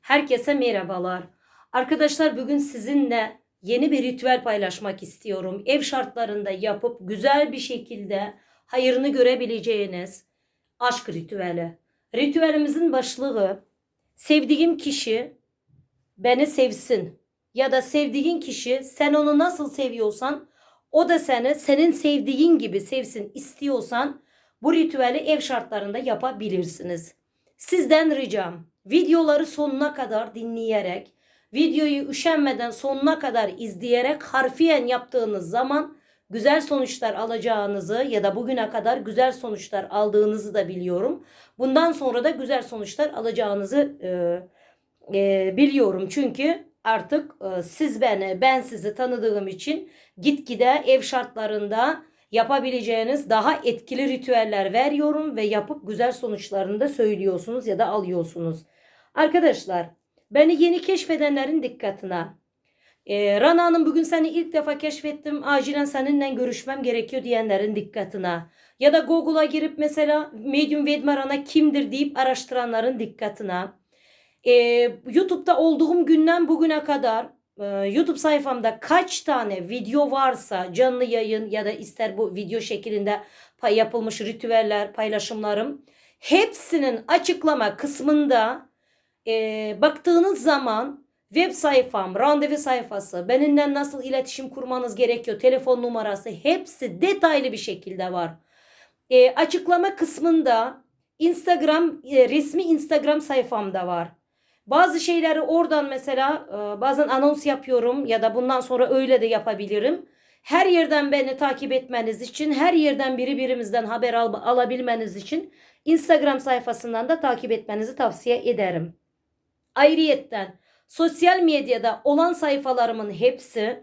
Herkese merhabalar. Arkadaşlar bugün sizinle yeni bir ritüel paylaşmak istiyorum. Ev şartlarında yapıp güzel bir şekilde hayırını görebileceğiniz aşk ritüeli. Ritüelimizin başlığı sevdiğim kişi beni sevsin ya da sevdiğin kişi sen onu nasıl seviyorsan o da seni senin sevdiğin gibi sevsin istiyorsan bu ritüeli ev şartlarında yapabilirsiniz. Sizden ricam videoları sonuna kadar dinleyerek, videoyu üşenmeden sonuna kadar izleyerek harfiyen yaptığınız zaman güzel sonuçlar alacağınızı ya da bugüne kadar güzel sonuçlar aldığınızı da biliyorum. Bundan sonra da güzel sonuçlar alacağınızı e, e, biliyorum. Çünkü artık e, siz beni, ben sizi tanıdığım için gitgide ev şartlarında yapabileceğiniz daha etkili ritüeller veriyorum ve yapıp güzel sonuçlarını da söylüyorsunuz ya da alıyorsunuz. Arkadaşlar beni yeni keşfedenlerin dikkatine. Ee, Rana Hanım bugün seni ilk defa keşfettim. Acilen seninle görüşmem gerekiyor diyenlerin dikkatine. Ya da Google'a girip mesela Medium Vedma Rana kimdir deyip araştıranların dikkatine. Ee, YouTube'da olduğum günden bugüne kadar e, YouTube sayfamda kaç tane video varsa canlı yayın ya da ister bu video şeklinde yapılmış ritüeller, paylaşımlarım hepsinin açıklama kısmında e, baktığınız zaman web sayfam, randevu sayfası, benimle nasıl iletişim kurmanız gerekiyor, telefon numarası hepsi detaylı bir şekilde var. E, açıklama kısmında Instagram, e, resmi Instagram sayfamda var. Bazı şeyleri oradan mesela e, bazen anons yapıyorum ya da bundan sonra öyle de yapabilirim. Her yerden beni takip etmeniz için, her yerden biri birimizden haber al, alabilmeniz için Instagram sayfasından da takip etmenizi tavsiye ederim. Ayrıyetten sosyal medyada olan sayfalarımın hepsi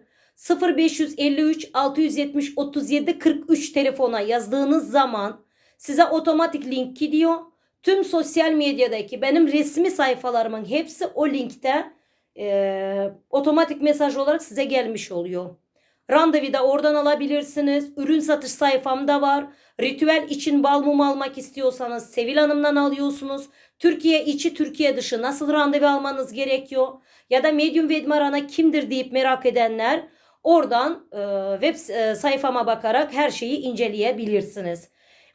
0553 670 37 43 telefona yazdığınız zaman size otomatik link gidiyor. Tüm sosyal medyadaki benim resmi sayfalarımın hepsi o linkte e, otomatik mesaj olarak size gelmiş oluyor. Randevu da oradan alabilirsiniz. Ürün satış sayfamda var. Ritüel için bal mum almak istiyorsanız Sevil Hanım'dan alıyorsunuz. Türkiye içi Türkiye dışı nasıl randevu almanız gerekiyor? Ya da Medium Vedmarana kimdir deyip merak edenler oradan e, web e, sayfama bakarak her şeyi inceleyebilirsiniz.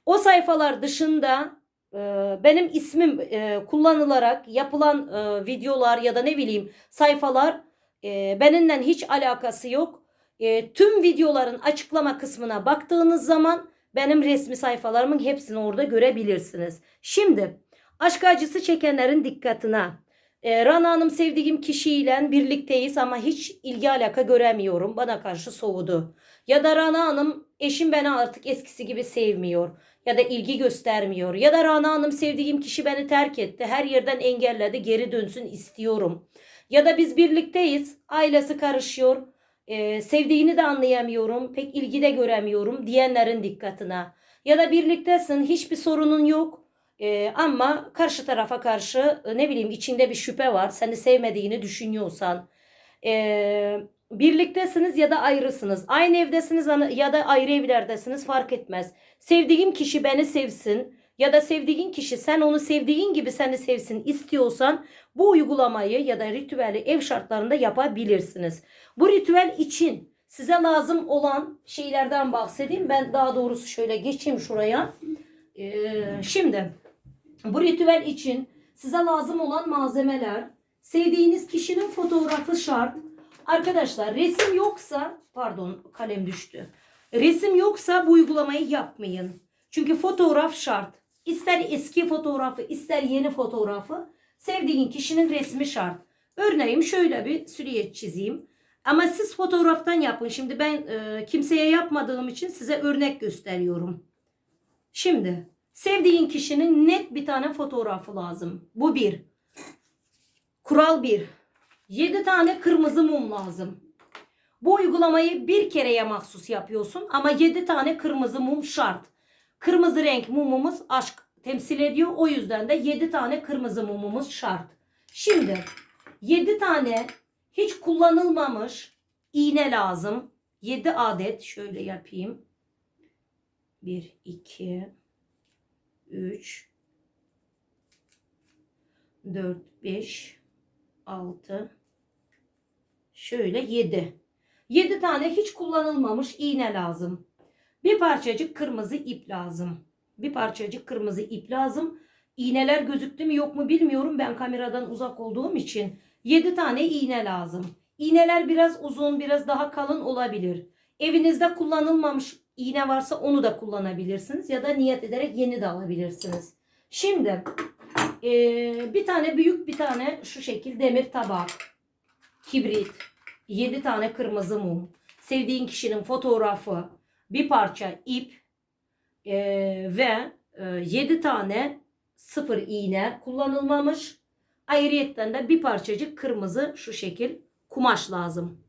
O sayfalar dışında e, benim ismim e, kullanılarak yapılan e, videolar ya da ne bileyim sayfalar e, benimle hiç alakası yok. E, tüm videoların açıklama kısmına baktığınız zaman benim resmi sayfalarımın hepsini orada görebilirsiniz. Şimdi aşk acısı çekenlerin dikkatine. E, Rana Hanım sevdiğim kişiyle birlikteyiz ama hiç ilgi alaka göremiyorum. Bana karşı soğudu. Ya da Rana Hanım eşim beni artık eskisi gibi sevmiyor. Ya da ilgi göstermiyor. Ya da Rana Hanım sevdiğim kişi beni terk etti. Her yerden engelledi. Geri dönsün istiyorum. Ya da biz birlikteyiz. Ailesi karışıyor. E, sevdiğini de anlayamıyorum. Pek ilgi de göremiyorum diyenlerin dikkatine. Ya da birliktesin. Hiçbir sorunun yok. Ee, ama karşı tarafa karşı e, ne bileyim içinde bir şüphe var. Seni sevmediğini düşünüyorsan. Ee, birliktesiniz ya da ayrısınız. Aynı evdesiniz ya da ayrı evlerdesiniz fark etmez. Sevdiğim kişi beni sevsin ya da sevdiğin kişi sen onu sevdiğin gibi seni sevsin istiyorsan bu uygulamayı ya da ritüeli ev şartlarında yapabilirsiniz. Bu ritüel için size lazım olan şeylerden bahsedeyim. Ben daha doğrusu şöyle geçeyim şuraya. Ee, şimdi bu ritüel için size lazım olan malzemeler, sevdiğiniz kişinin fotoğrafı şart. Arkadaşlar resim yoksa, pardon kalem düştü. Resim yoksa bu uygulamayı yapmayın. Çünkü fotoğraf şart. İster eski fotoğrafı, ister yeni fotoğrafı, sevdiğin kişinin resmi şart. Örneğin şöyle bir süriyet çizeyim. Ama siz fotoğraftan yapın. Şimdi ben e, kimseye yapmadığım için size örnek gösteriyorum. Şimdi sevdiğin kişinin net bir tane fotoğrafı lazım. Bu bir. Kural bir. 7 tane kırmızı mum lazım. Bu uygulamayı bir kereye mahsus yapıyorsun ama 7 tane kırmızı mum şart. Kırmızı renk mumumuz aşk temsil ediyor. O yüzden de 7 tane kırmızı mumumuz şart. Şimdi 7 tane hiç kullanılmamış iğne lazım. 7 adet şöyle yapayım. 1, 2, 3, 4, 5, 6 şöyle 7. 7 tane hiç kullanılmamış iğne lazım. Bir parçacık kırmızı ip lazım. Bir parçacık kırmızı ip lazım. İğneler gözüktü mü yok mu bilmiyorum. Ben kameradan uzak olduğum için 7 tane iğne lazım. İğneler biraz uzun, biraz daha kalın olabilir. Evinizde kullanılmamış iğne varsa onu da kullanabilirsiniz ya da niyet ederek yeni de alabilirsiniz. Şimdi eee, bir tane büyük bir tane şu şekil demir tabak, kibrit, 7 tane kırmızı mum, sevdiğin kişinin fotoğrafı, bir parça ip eee, ve 7 tane sıfır iğne kullanılmamış. Ayrıyetten de bir parçacık kırmızı şu şekil kumaş lazım.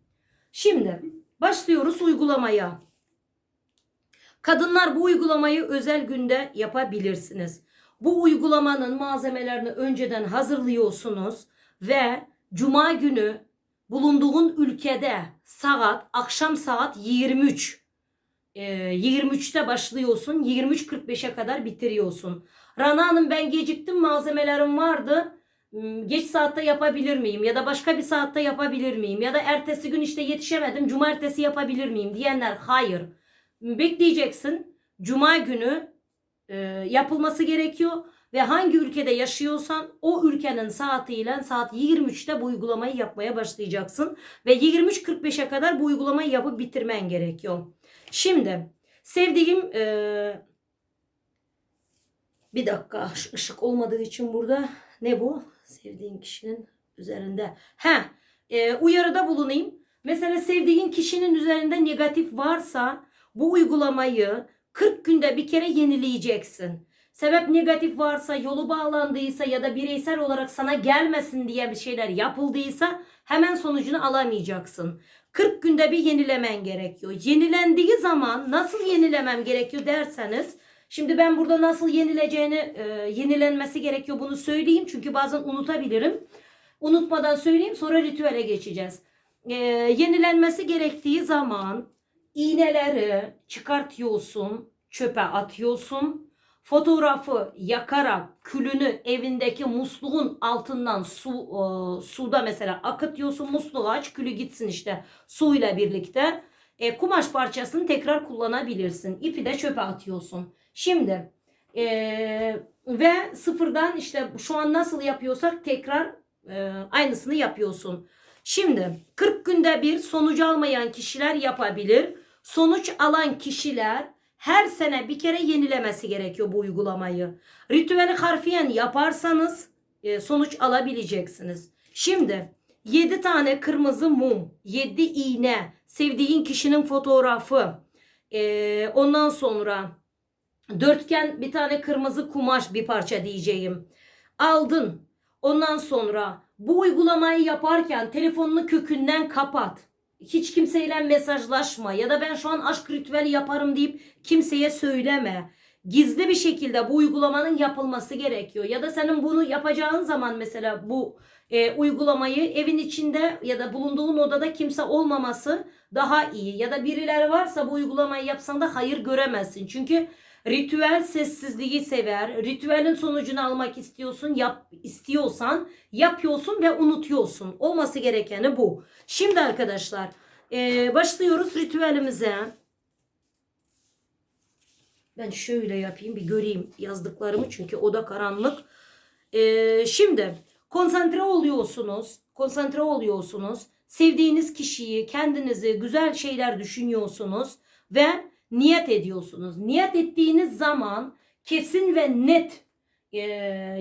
Şimdi başlıyoruz uygulamaya. Kadınlar bu uygulamayı özel günde yapabilirsiniz. Bu uygulamanın malzemelerini önceden hazırlıyorsunuz ve cuma günü bulunduğun ülkede saat akşam saat 23 e, 23'te başlıyorsun 23.45'e kadar bitiriyorsun. Rana Hanım ben geciktim malzemelerim vardı. Hmm, Geç saatte yapabilir miyim? Ya da başka bir saatte yapabilir miyim? Ya da ertesi gün işte yetişemedim cumartesi yapabilir miyim? Diyenler hayır. Bekleyeceksin. Cuma günü e, yapılması gerekiyor. Ve hangi ülkede yaşıyorsan o ülkenin saatiyle saat 23'te bu uygulamayı yapmaya başlayacaksın. Ve 23.45'e kadar bu uygulamayı yapıp bitirmen gerekiyor. Şimdi sevdiğim e, bir dakika ış- ışık olmadığı için burada ne bu? Sevdiğin kişinin üzerinde. He, e, uyarıda bulunayım. Mesela sevdiğin kişinin üzerinde negatif varsa bu uygulamayı 40 günde bir kere yenileyeceksin. Sebep negatif varsa, yolu bağlandıysa ya da bireysel olarak sana gelmesin diye bir şeyler yapıldıysa hemen sonucunu alamayacaksın. 40 günde bir yenilemen gerekiyor. Yenilendiği zaman nasıl yenilemem gerekiyor derseniz Şimdi ben burada nasıl yenileceğini, e, yenilenmesi gerekiyor bunu söyleyeyim. Çünkü bazen unutabilirim. Unutmadan söyleyeyim sonra ritüele geçeceğiz. E, yenilenmesi gerektiği zaman iğneleri çıkartıyorsun, çöpe atıyorsun. Fotoğrafı yakarak külünü evindeki musluğun altından su e, suda mesela akıtıyorsun. Musluğu aç külü gitsin işte suyla birlikte. E, kumaş parçasını tekrar kullanabilirsin. İpi de çöpe atıyorsun. Şimdi e, ve sıfırdan işte şu an nasıl yapıyorsak tekrar e, aynısını yapıyorsun. Şimdi 40 günde bir sonucu almayan kişiler yapabilir. Sonuç alan kişiler her sene bir kere yenilemesi gerekiyor bu uygulamayı. Ritüeli harfiyen yaparsanız e, sonuç alabileceksiniz. Şimdi 7 tane kırmızı mum, 7 iğne, sevdiğin kişinin fotoğrafı, e, ondan sonra dörtgen bir tane kırmızı kumaş bir parça diyeceğim. Aldın. Ondan sonra bu uygulamayı yaparken telefonunu kökünden kapat. Hiç kimseyle mesajlaşma ya da ben şu an aşk ritüeli yaparım deyip kimseye söyleme. Gizli bir şekilde bu uygulamanın yapılması gerekiyor. Ya da senin bunu yapacağın zaman mesela bu e, uygulamayı evin içinde ya da bulunduğun odada kimse olmaması daha iyi. Ya da birileri varsa bu uygulamayı yapsan da hayır göremezsin. Çünkü ritüel sessizliği sever. Ritüelin sonucunu almak istiyorsun, yap istiyorsan yapıyorsun ve unutuyorsun. Olması gerekeni bu. Şimdi arkadaşlar e, başlıyoruz ritüelimize. Ben şöyle yapayım bir göreyim yazdıklarımı çünkü oda karanlık. E, şimdi konsantre oluyorsunuz. Konsantre oluyorsunuz. Sevdiğiniz kişiyi, kendinizi, güzel şeyler düşünüyorsunuz ve niyet ediyorsunuz. Niyet ettiğiniz zaman kesin ve net e,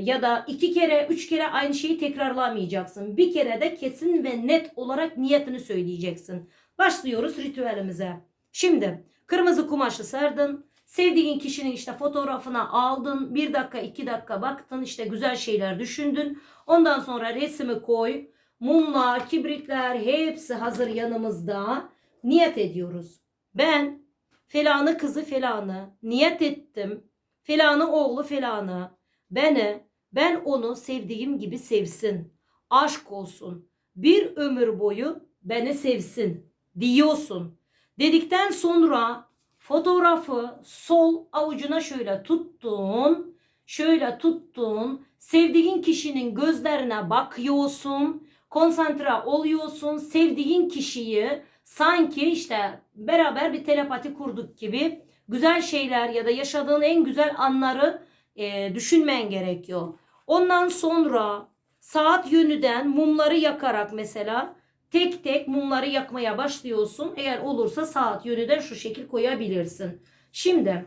ya da iki kere, üç kere aynı şeyi tekrarlamayacaksın. Bir kere de kesin ve net olarak niyetini söyleyeceksin. Başlıyoruz ritüelimize. Şimdi kırmızı kumaşı serdin. Sevdiğin kişinin işte fotoğrafına aldın. Bir dakika, iki dakika baktın. işte güzel şeyler düşündün. Ondan sonra resmi koy. Mumlar, kibritler hepsi hazır yanımızda. Niyet ediyoruz. Ben Felanı kızı felanı, niyet ettim. Felanı oğlu felanı, beni, ben onu sevdiğim gibi sevsin. Aşk olsun. Bir ömür boyu beni sevsin diyorsun. Dedikten sonra fotoğrafı sol avucuna şöyle tuttun. Şöyle tuttun. Sevdiğin kişinin gözlerine bakıyorsun. konsantre oluyorsun. Sevdiğin kişiyi sanki işte beraber bir telepati kurduk gibi güzel şeyler ya da yaşadığın en güzel anları e, düşünmen gerekiyor. Ondan sonra saat yönüden mumları yakarak mesela tek tek mumları yakmaya başlıyorsun. Eğer olursa saat yönüden şu şekil koyabilirsin. Şimdi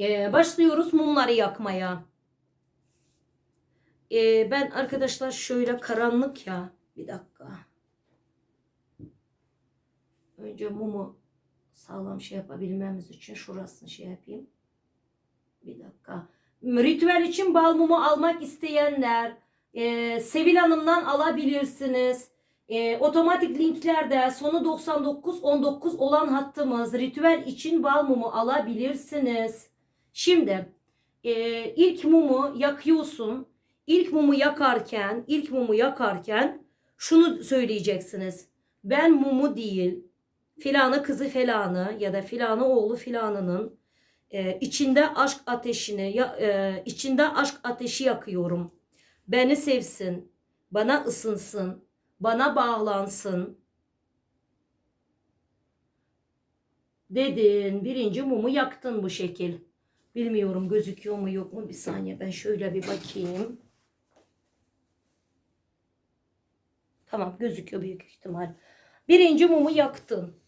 e, başlıyoruz mumları yakmaya. E, ben arkadaşlar şöyle karanlık ya. Bir dakika. Önce mumu sağlam şey yapabilmemiz için şurasını şey yapayım. Bir dakika. Ritüel için bal mumu almak isteyenler e, Sevil Hanım'dan alabilirsiniz. E, otomatik linklerde sonu 99 19 olan hattımız ritüel için bal mumu alabilirsiniz. Şimdi e, ilk mumu yakıyorsun. İlk mumu yakarken, ilk mumu yakarken şunu söyleyeceksiniz. Ben mumu değil, filanı kızı filanı ya da filanı oğlu filanının e, içinde aşk ateşini ya, e, içinde aşk ateşi yakıyorum. Beni sevsin, bana ısınsın, bana bağlansın. Dedin birinci mumu yaktın bu şekil. Bilmiyorum gözüküyor mu yok mu bir saniye ben şöyle bir bakayım. Tamam gözüküyor büyük ihtimal. Birinci mumu yaktın.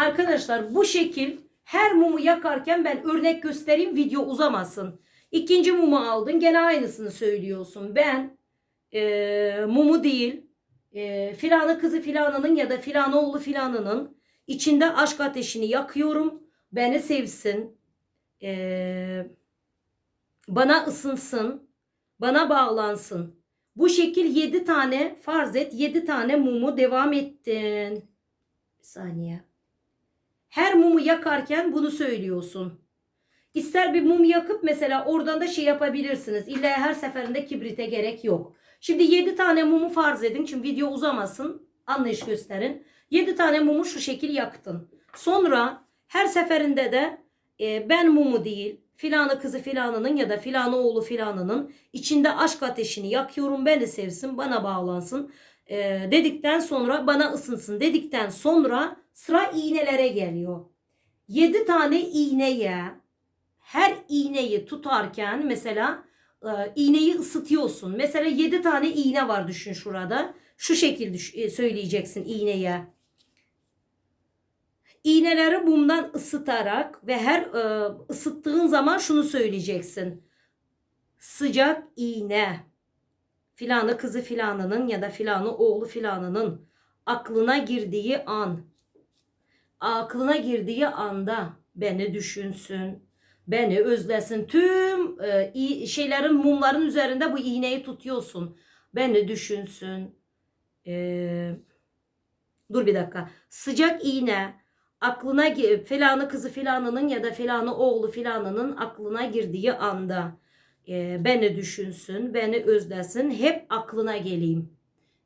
Arkadaşlar bu şekil her mumu yakarken ben örnek göstereyim video uzamasın. İkinci mumu aldın gene aynısını söylüyorsun. Ben e, mumu değil e, filanı kızı filanının ya da filanı oğlu filanının içinde aşk ateşini yakıyorum. Beni sevsin. E, bana ısınsın. Bana bağlansın. Bu şekil 7 tane farz et 7 tane mumu devam ettin. Bir saniye. Her mumu yakarken bunu söylüyorsun. İster bir mum yakıp mesela oradan da şey yapabilirsiniz. İlla her seferinde kibrite gerek yok. Şimdi 7 tane mumu farz edin. Çünkü video uzamasın. Anlayış gösterin. 7 tane mumu şu şekil yaktın. Sonra her seferinde de e, ben mumu değil filanı kızı filanının ya da filanı oğlu filanının içinde aşk ateşini yakıyorum. Beni sevsin bana bağlansın e, dedikten sonra bana ısınsın dedikten sonra sıra iğnelere geliyor. 7 tane iğneye her iğneyi tutarken mesela e, iğneyi ısıtıyorsun. Mesela 7 tane iğne var düşün şurada. Şu şekilde söyleyeceksin iğneye. İğneleri mumdan ısıtarak ve her e, ısıttığın zaman şunu söyleyeceksin. Sıcak iğne filanı kızı filanının ya da filanı oğlu filanının aklına girdiği an aklına girdiği anda beni düşünsün, beni özlesin. Tüm e, şeylerin mumların üzerinde bu iğneyi tutuyorsun. Beni düşünsün. E, dur bir dakika. Sıcak iğne aklına filanı kızı filanının ya da filanı oğlu filanının aklına girdiği anda e, beni düşünsün, beni özlesin, hep aklına geleyim.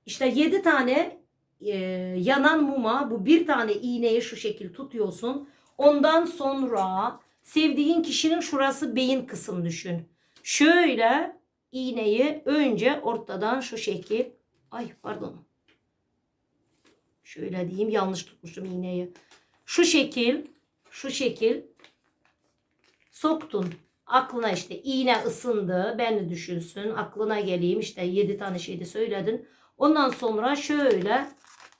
İşte yedi tane e, yanan muma bu bir tane iğneyi şu şekil tutuyorsun. Ondan sonra sevdiğin kişinin şurası beyin kısım düşün. Şöyle iğneyi önce ortadan şu şekil ay pardon şöyle diyeyim yanlış tutmuşum iğneyi. Şu şekil şu şekil soktun. Aklına işte iğne ısındı. Beni düşünsün. Aklına geleyim. işte yedi tane şeydi söyledin. Ondan sonra şöyle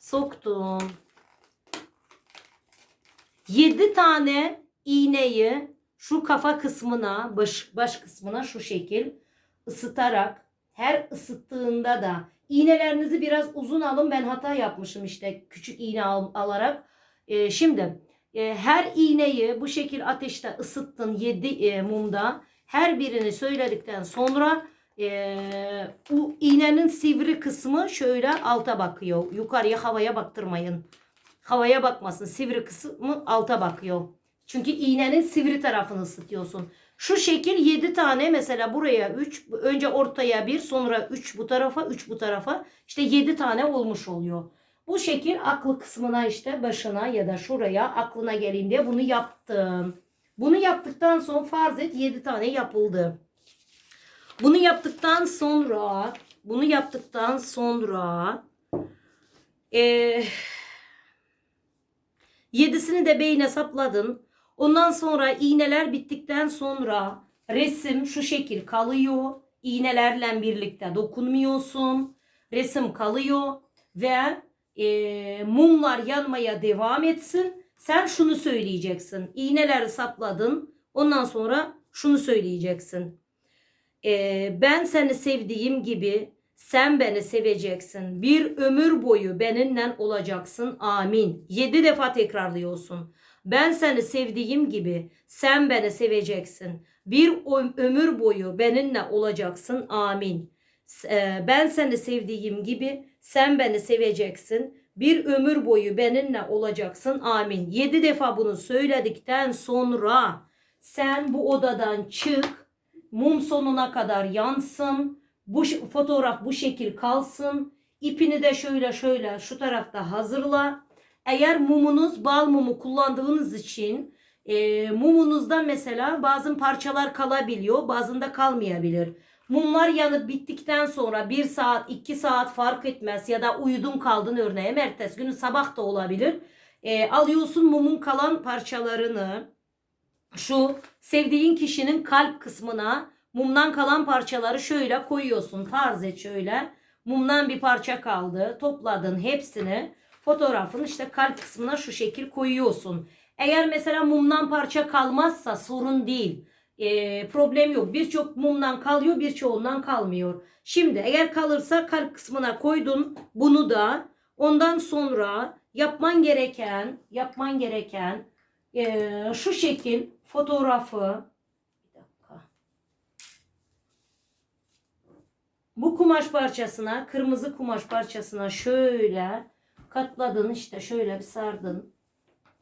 soktum. 7 tane iğneyi şu kafa kısmına, baş, baş kısmına şu şekil ısıtarak her ısıttığında da iğnelerinizi biraz uzun alın. Ben hata yapmışım işte küçük iğne al- alarak. Ee, şimdi e, her iğneyi bu şekil ateşte ısıttın 7 mumda. Her birini söyledikten sonra e, bu iğnenin sivri kısmı şöyle alta bakıyor. Yukarıya havaya baktırmayın. Havaya bakmasın. Sivri kısmı alta bakıyor. Çünkü iğnenin sivri tarafını ısıtıyorsun. Şu şekil 7 tane mesela buraya 3 önce ortaya 1 sonra 3 bu tarafa 3 bu tarafa işte 7 tane olmuş oluyor. Bu şekil aklı kısmına işte başına ya da şuraya aklına geleyim diye bunu yaptım. Bunu yaptıktan sonra farz et 7 tane yapıldı. Bunu yaptıktan sonra Bunu yaptıktan sonra eee yedisini de beyne sapladın. Ondan sonra iğneler bittikten sonra resim şu şekil kalıyor. İğnelerle birlikte dokunmuyorsun. Resim kalıyor ve eee, mumlar yanmaya devam etsin. Sen şunu söyleyeceksin. İğneleri sapladın. Ondan sonra şunu söyleyeceksin. Ee, ben seni sevdiğim gibi sen beni seveceksin. Bir ömür boyu benimle olacaksın. Amin. Yedi defa tekrarlıyorsun. Ben seni sevdiğim gibi sen beni seveceksin. Bir ömür boyu benimle olacaksın. Amin. E, Ben seni sevdiğim gibi sen beni seveceksin. Bir ömür boyu benimle olacaksın. Amin. Yedi defa bunu söyledikten sonra sen bu odadan çık. Mum sonuna kadar yansın. Bu fotoğraf bu şekil kalsın. İpini de şöyle şöyle şu tarafta hazırla. Eğer mumunuz bal mumu kullandığınız için e, mumunuzda mesela bazı parçalar kalabiliyor, bazında kalmayabilir. Mumlar yanıp bittikten sonra bir saat, iki saat fark etmez ya da uyudun kaldın örneğin ertesi günü sabah da olabilir. E, alıyorsun mumun kalan parçalarını şu sevdiğin kişinin kalp kısmına mumdan kalan parçaları şöyle koyuyorsun. Farz et şöyle. Mumdan bir parça kaldı. Topladın hepsini. Fotoğrafın işte kalp kısmına şu şekil koyuyorsun. Eğer mesela mumdan parça kalmazsa sorun değil. Ee, problem yok. Birçok mumdan kalıyor birçoğundan kalmıyor. Şimdi eğer kalırsa kalp kısmına koydun bunu da ondan sonra yapman gereken yapman gereken ee, şu şekil fotoğrafı bir dakika. Bu kumaş parçasına, kırmızı kumaş parçasına şöyle katladın işte şöyle bir sardın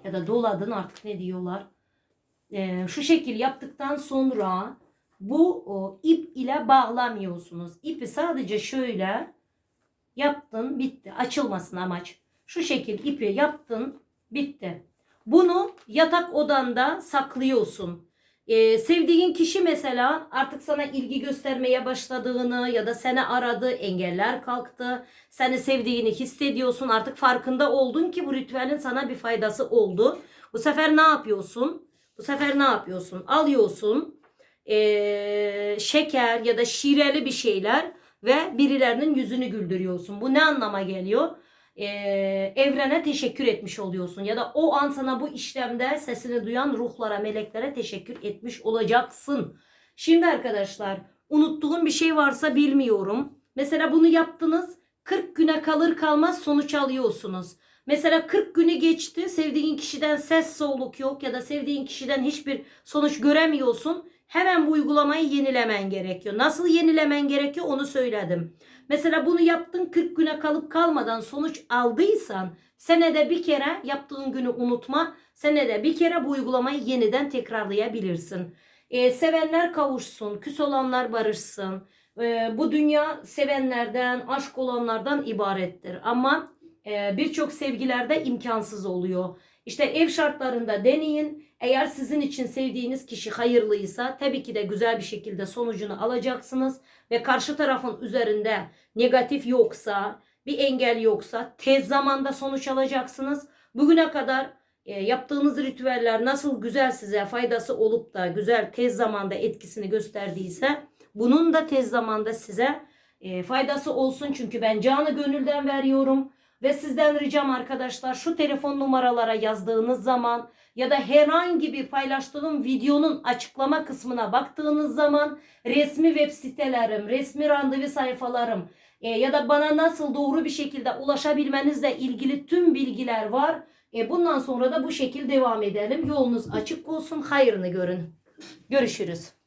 ya da doladın artık ne diyorlar. Ee, şu şekil yaptıktan sonra bu o, ip ile bağlamıyorsunuz. İpi sadece şöyle yaptın bitti. Açılmasın amaç. Şu şekil ipi yaptın bitti. Bunu yatak odanda saklıyorsun. Ee, sevdiğin kişi mesela artık sana ilgi göstermeye başladığını ya da seni aradı, engeller kalktı. Seni sevdiğini hissediyorsun. Artık farkında oldun ki bu ritüelin sana bir faydası oldu. Bu sefer ne yapıyorsun? Bu sefer ne yapıyorsun? Alıyorsun ee, şeker ya da şireli bir şeyler ve birilerinin yüzünü güldürüyorsun. Bu ne anlama geliyor? Ee, evrene teşekkür etmiş oluyorsun ya da o an sana bu işlemde sesini duyan ruhlara, meleklere teşekkür etmiş olacaksın. Şimdi arkadaşlar unuttuğum bir şey varsa bilmiyorum. Mesela bunu yaptınız 40 güne kalır kalmaz sonuç alıyorsunuz. Mesela 40 günü geçti sevdiğin kişiden ses soluk yok ya da sevdiğin kişiden hiçbir sonuç göremiyorsun. Hemen bu uygulamayı yenilemen gerekiyor. Nasıl yenilemen gerekiyor onu söyledim. Mesela bunu yaptın 40 güne kalıp kalmadan sonuç aldıysan senede bir kere yaptığın günü unutma. Senede bir kere bu uygulamayı yeniden tekrarlayabilirsin. Ee, sevenler kavuşsun, küs olanlar barışsın. Ee, bu dünya sevenlerden, aşk olanlardan ibarettir. Ama e, birçok sevgilerde imkansız oluyor. İşte ev şartlarında deneyin. Eğer sizin için sevdiğiniz kişi hayırlıysa tabii ki de güzel bir şekilde sonucunu alacaksınız ve karşı tarafın üzerinde negatif yoksa, bir engel yoksa tez zamanda sonuç alacaksınız. Bugüne kadar e, yaptığınız ritüeller nasıl güzel size faydası olup da güzel tez zamanda etkisini gösterdiyse bunun da tez zamanda size e, faydası olsun. Çünkü ben canı gönülden veriyorum. Ve sizden ricam arkadaşlar şu telefon numaralara yazdığınız zaman ya da herhangi bir paylaştığım videonun açıklama kısmına baktığınız zaman resmi web sitelerim, resmi randevu sayfalarım e, ya da bana nasıl doğru bir şekilde ulaşabilmenizle ilgili tüm bilgiler var. E, bundan sonra da bu şekil devam edelim. Yolunuz açık olsun, hayrını görün. Görüşürüz.